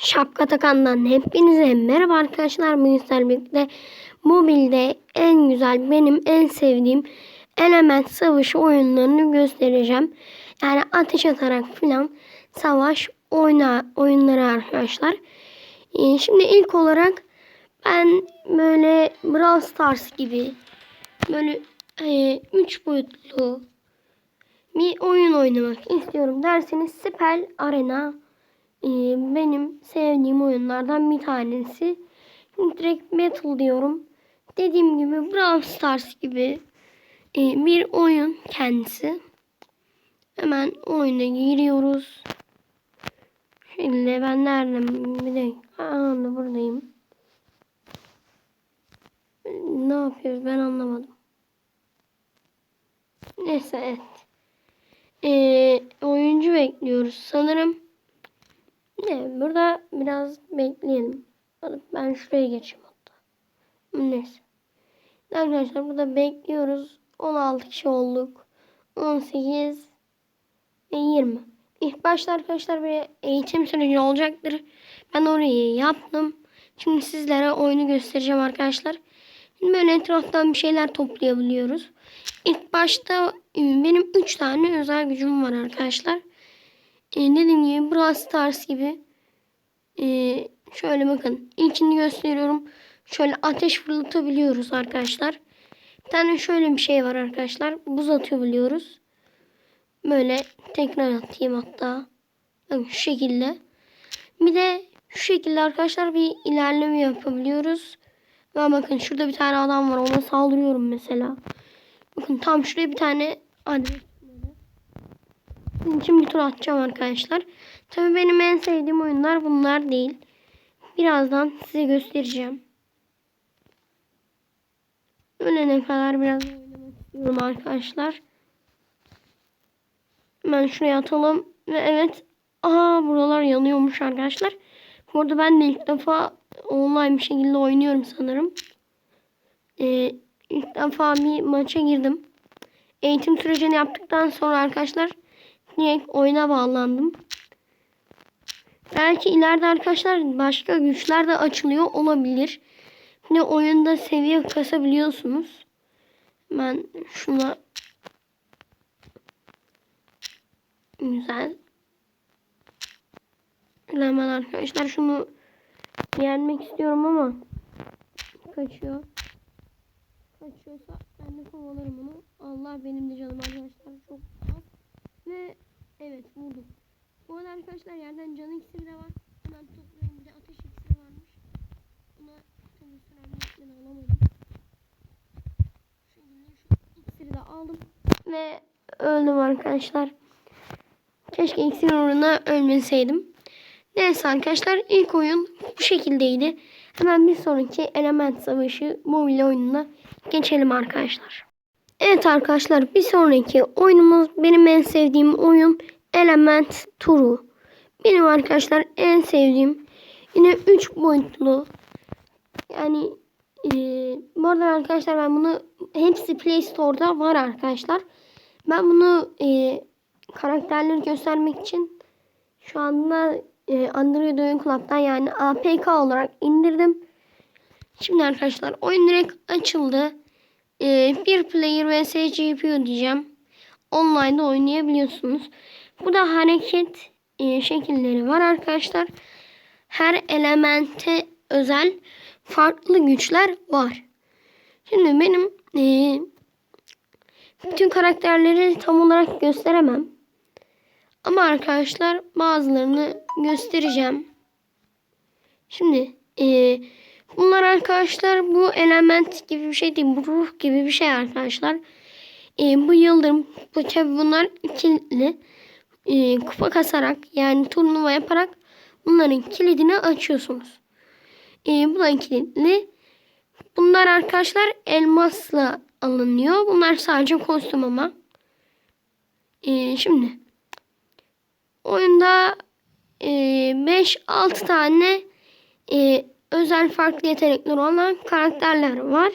Şapka takandan hepinize merhaba arkadaşlar. Bugün sizlerle mobilde en güzel benim en sevdiğim element savaşı oyunlarını göstereceğim. Yani ateş atarak filan savaş oyna, oyunları arkadaşlar. Ee, şimdi ilk olarak ben böyle Brawl Stars gibi böyle 3 boyutlu bir oyun oynamak istiyorum derseniz Spell Arena ee, benim sevdiğim oyunlardan bir tanesi. Şimdi direkt Battle diyorum. Dediğim gibi Brawl Stars gibi e, bir oyun kendisi. Hemen oyuna giriyoruz. Şöyle ben nereden bir dakika anda buradayım. Ne yapıyoruz ben anlamadım. Neyse evet. Ee, oyuncu bekliyoruz sanırım. Ne burada biraz bekleyelim. Ben şuraya geçeyim hatta. Neyse. Arkadaşlar burada bekliyoruz. 16 kişi olduk. 18 ve 20. İlk başta arkadaşlar bir eğitim süreci olacaktır. Ben orayı yaptım. Şimdi sizlere oyunu göstereceğim arkadaşlar. Şimdi böyle etraftan bir şeyler toplayabiliyoruz. İlk başta benim 3 tane özel gücüm var arkadaşlar. E, dediğim gibi Brawl Stars gibi e, şöyle bakın ilkini gösteriyorum. Şöyle ateş fırlatabiliyoruz arkadaşlar. Bir tane şöyle bir şey var arkadaşlar. Buz atabiliyoruz. Böyle tekrar atayım hatta. Bakın şu şekilde. Bir de şu şekilde arkadaşlar bir ilerleme yapabiliyoruz. Ve bakın şurada bir tane adam var. Ona saldırıyorum mesela. Bakın tam şuraya bir tane hadi. Bir tur atacağım arkadaşlar. Tabii benim en sevdiğim oyunlar bunlar değil. Birazdan size göstereceğim. Ölene kadar biraz oynamak istiyorum arkadaşlar. Hemen şuraya atalım. Ve evet. Aa buralar yanıyormuş arkadaşlar. Burada ben de ilk defa online bir şekilde oynuyorum sanırım. Ee, ilk defa bir maça girdim. Eğitim sürecini yaptıktan sonra arkadaşlar direkt oyuna bağlandım. Belki ileride arkadaşlar başka güçler de açılıyor olabilir. Yine oyunda seviye kasabiliyorsunuz. Ben şuna güzel. Hemen arkadaşlar şunu yenmek istiyorum ama kaçıyor. Kaçıyorsa ben de kovalarım onu. Allah benim de canım arkadaşlar çok az. Ve evet vurdum. Bu arada arkadaşlar yerden can iksiri de var. Hemen topluyorum. Bir de ateş iksiri varmış. Buna tabii sürenlikten alamadım. Şimdi şu iksiri de aldım. Ve öldüm arkadaşlar. Keşke iksir uğruna ölmeseydim. Neyse arkadaşlar ilk oyun bu şekildeydi. Hemen bir sonraki element savaşı mobil oyununa geçelim arkadaşlar. Evet arkadaşlar bir sonraki oyunumuz benim en sevdiğim oyun Element Turu. Benim arkadaşlar en sevdiğim yine 3 boyutlu yani e, bu arada arkadaşlar ben bunu hepsi Play Store'da var arkadaşlar. Ben bunu e, karakterleri göstermek için şu anda e, Android Oyun Club'dan yani APK olarak indirdim. Şimdi arkadaşlar oyun direkt açıldı. E, bir player vs GPU diyeceğim. Online'da oynayabiliyorsunuz. Burada hareket e, şekilleri var arkadaşlar. Her elemente özel farklı güçler var. Şimdi benim e, bütün karakterleri tam olarak gösteremem. Ama arkadaşlar bazılarını göstereceğim. Şimdi e, bunlar arkadaşlar bu element gibi bir şey değil. Bu ruh gibi bir şey arkadaşlar. E, bu yıldırım bu tabi bunlar ikili e, kupa kasarak yani turnuva yaparak bunların kilidini açıyorsunuz. E, bu da kilitli. Bunlar arkadaşlar elmasla alınıyor. Bunlar sadece kostüm ama. E, şimdi oyunda 5-6 e, tane e, özel farklı yetenekleri olan karakterler var.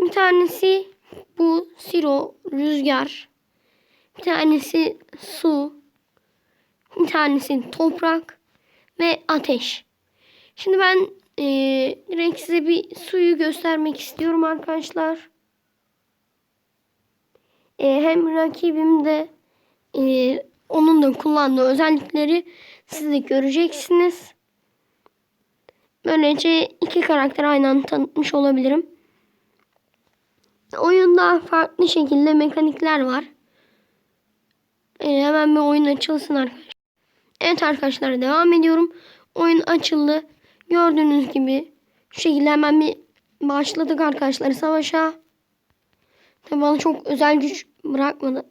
Bir tanesi bu Siro rüzgar. Bir tanesi su. Bir tanesi toprak. ve ateş. Şimdi ben e, direkt size bir suyu göstermek istiyorum arkadaşlar. E, hem rakibim de e, onun da kullandığı özellikleri siz de göreceksiniz. Böylece iki karakter aynı anda tanıtmış olabilirim. Oyunda farklı şekilde mekanikler var. E, hemen bir oyun açılsın arkadaşlar. Evet arkadaşlar devam ediyorum. Oyun açıldı. Gördüğünüz gibi şu şekilde hemen bir başladık arkadaşlar savaşa. Tabi bana çok özel güç bırakmadı.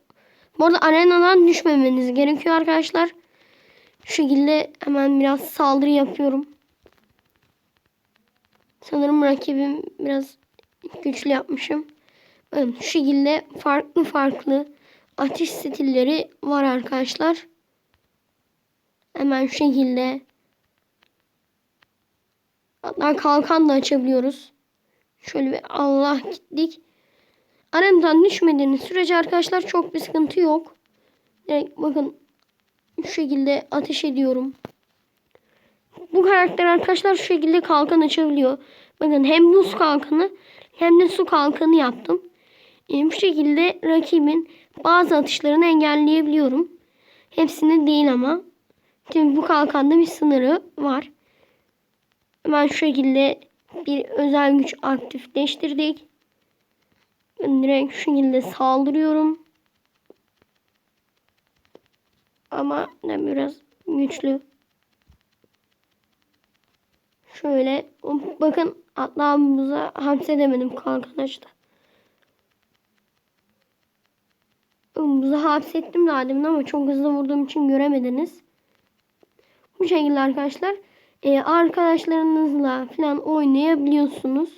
Bu arada arenadan düşmemeniz gerekiyor arkadaşlar. Şu şekilde hemen biraz saldırı yapıyorum. Sanırım rakibim biraz güçlü yapmışım. Şu şekilde farklı farklı ateş stilleri var arkadaşlar. Hemen şu şekilde hatta kalkan da açabiliyoruz. Şöyle bir Allah gittik. Arenadan düşmediğiniz sürece arkadaşlar çok bir sıkıntı yok. Direkt bakın şu şekilde ateş ediyorum. Bu karakter arkadaşlar şu şekilde kalkan açabiliyor. Bakın hem buz kalkanı hem de su kalkanı yaptım. E, bu şekilde rakibin bazı atışlarını engelleyebiliyorum. Hepsini değil ama. Şimdi bu kalkanda bir sınırı var. Hemen şu şekilde bir özel güç aktifleştirdik. Ben direkt şu şekilde saldırıyorum. Ama ne biraz güçlü. Şöyle bakın atlağımıza hapsedemedim kalkan açtı. Buzu hapsettim daha ama çok hızlı vurduğum için göremediniz. Bu şekilde arkadaşlar e, arkadaşlarınızla falan oynayabiliyorsunuz.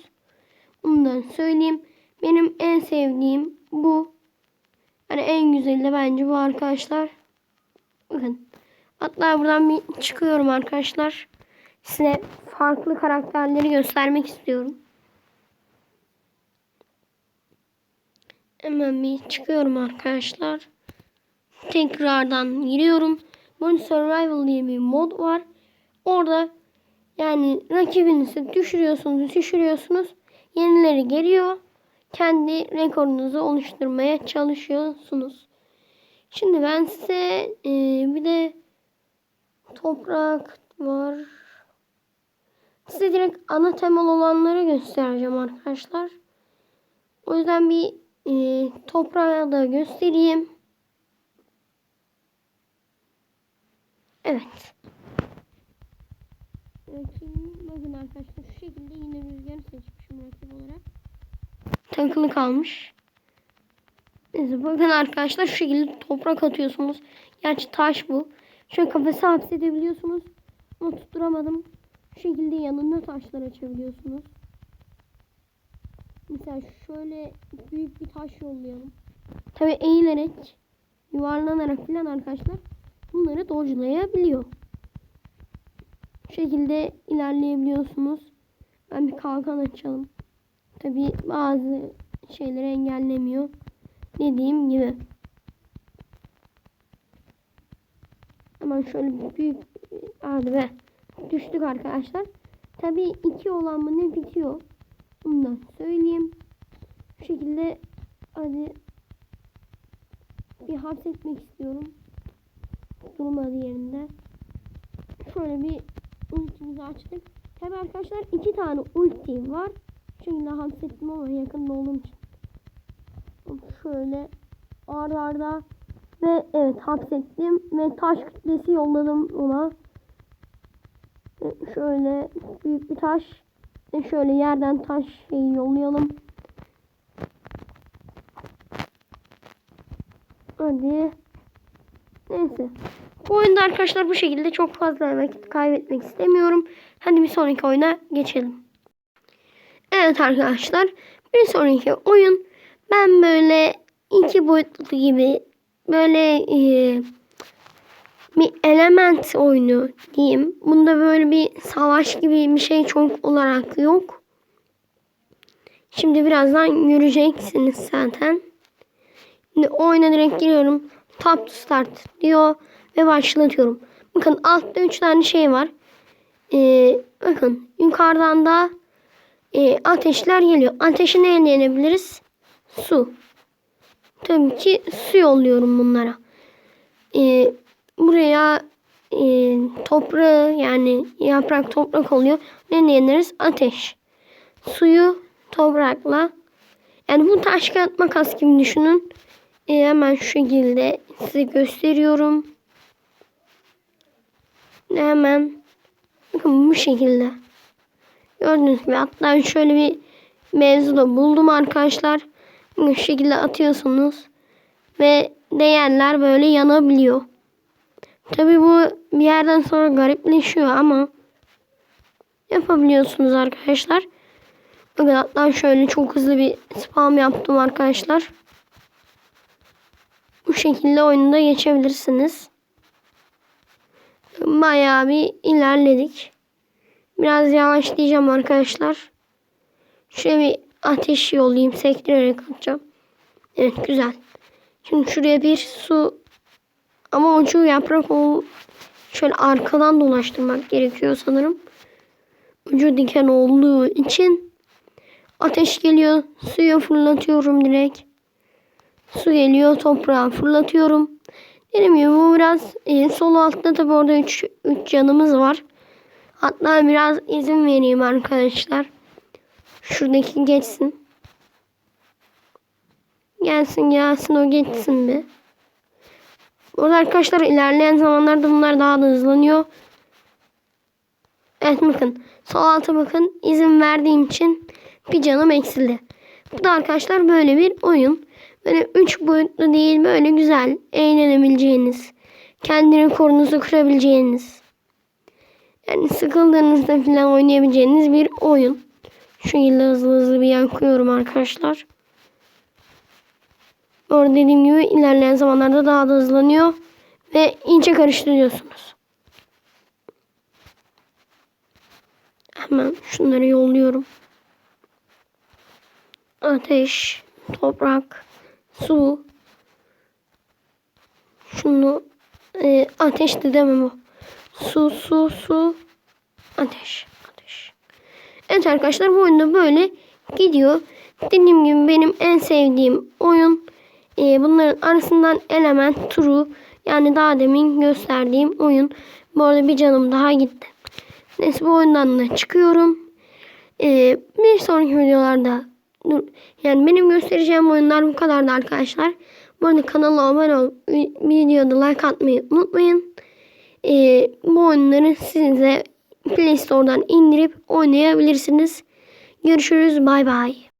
Bundan söyleyeyim. Benim en sevdiğim bu. Yani en güzeli de bence bu arkadaşlar. Bakın. Hatta buradan bir çıkıyorum arkadaşlar. Size farklı karakterleri göstermek istiyorum. Hemen bir çıkıyorum arkadaşlar. Tekrardan giriyorum. Bunun Survival diye bir mod var. Orada yani rakibinizi düşürüyorsunuz, düşürüyorsunuz. Yenileri geliyor. Kendi rekorunuzu oluşturmaya çalışıyorsunuz. Şimdi ben size e, bir de toprak var. Size direkt ana temalı olanları göstereceğim arkadaşlar. O yüzden bir e, toprağı da göstereyim. Evet. Rakibim bakın arkadaşlar şu şekilde yine rüzgar seçmişim rakip olarak. Takılı kalmış. Neyse bakın arkadaşlar şu şekilde toprak atıyorsunuz. Gerçi taş bu. Şöyle kafese hapsedebiliyorsunuz. Ama tutturamadım. Şu şekilde yanında taşlar açabiliyorsunuz. Mesela şöyle büyük bir taş yollayalım. Tabi eğilerek, yuvarlanarak filan arkadaşlar bunları dodge'layabiliyor. Bu şekilde ilerleyebiliyorsunuz. Ben bir kalkan açalım. Tabi bazı şeyleri engellemiyor. Dediğim gibi. Hemen şöyle büyük hadi be. Düştük arkadaşlar. Tabi iki olan mı ne bitiyor. Bunu söyleyeyim. Bu şekilde hadi bir hapsetmek istiyorum. Durmadı yerinde. Şöyle bir ultimizi açtık. Tabi arkadaşlar iki tane ulti var. Şekilde hapsettim ama yakında olduğum için. Şöyle arda arda ve evet hapsettim ve taş kütlesi yolladım ona. Şöyle büyük bir taş ve şöyle yerden taş şeyi yollayalım. Hadi. Neyse. Bu oyunda arkadaşlar bu şekilde çok fazla vakit kaybetmek istemiyorum. Hadi bir sonraki oyuna geçelim. Evet arkadaşlar. Bir sonraki oyun ben böyle iki boyutlu gibi böyle e, bir element oyunu diyeyim. Bunda böyle bir savaş gibi bir şey çok olarak yok. Şimdi birazdan göreceksiniz zaten. Şimdi oyuna direkt giriyorum. Tap to start diyor ve başlatıyorum. Bakın altta 3 tane şey var. Ee, bakın yukarıdan da e, ateşler geliyor. Ateşi neyle yenebiliriz? Su. Tabii ki su yolluyorum bunlara. Ee, buraya e, toprağı yani yaprak toprak oluyor. Ne yeneriz? Ateş. Suyu toprakla yani bu taş kağıt makas gibi düşünün. Ee, hemen şu şekilde size gösteriyorum. Hemen bakın bu şekilde. Gördüğünüz gibi hatta şöyle bir mevzu da buldum arkadaşlar. Bu şekilde atıyorsunuz. Ve değerler böyle yanabiliyor. Tabi bu bir yerden sonra garipleşiyor ama yapabiliyorsunuz arkadaşlar. Bakın hatta şöyle çok hızlı bir spam yaptım arkadaşlar. Bu şekilde oyunda geçebilirsiniz. Bayağı bir ilerledik. Biraz yavaşlayacağım arkadaşlar. Şöyle bir ateş yollayayım. Sektirerek atacağım. Evet güzel. Şimdi şuraya bir su ama ucu yaprak o şöyle arkadan dolaştırmak gerekiyor sanırım. Ucu diken olduğu için ateş geliyor. Suya fırlatıyorum direkt. Su geliyor toprağa fırlatıyorum. Dedim ya bu biraz e, sol altta tabi orada 3 canımız var. Hatta biraz izin vereyim arkadaşlar. Şuradaki geçsin. Gelsin gelsin o geçsin bir. Burada arkadaşlar ilerleyen zamanlarda bunlar daha da hızlanıyor. Evet bakın. Sol alta bakın. izin verdiğim için bir canım eksildi. Bu da arkadaşlar böyle bir oyun. Böyle üç boyutlu değil böyle güzel eğlenebileceğiniz. Kendi rekorunuzu kırabileceğiniz. Yani sıkıldığınızda falan oynayabileceğiniz bir oyun. Şu şekilde hızlı hızlı bir yakıyorum arkadaşlar. Orada dediğim gibi ilerleyen zamanlarda daha da hızlanıyor. Ve ince karıştırıyorsunuz. Hemen şunları yolluyorum. Ateş, toprak, su. Şunu e, ateş de demem o. Su, su, su. Ateş, ateş. Evet arkadaşlar bu oyunda böyle gidiyor. Dediğim gibi benim en sevdiğim oyun e, bunların arasından element turu yani daha demin gösterdiğim oyun. Bu arada bir canım daha gitti. Neyse bu oyundan da çıkıyorum. E, bir sonraki videolarda yani benim göstereceğim oyunlar bu kadardı arkadaşlar. Bu arada kanala abone ol, videoda like atmayı unutmayın. E, bu oyunları size Play Store'dan indirip oynayabilirsiniz. Görüşürüz. Bay bay.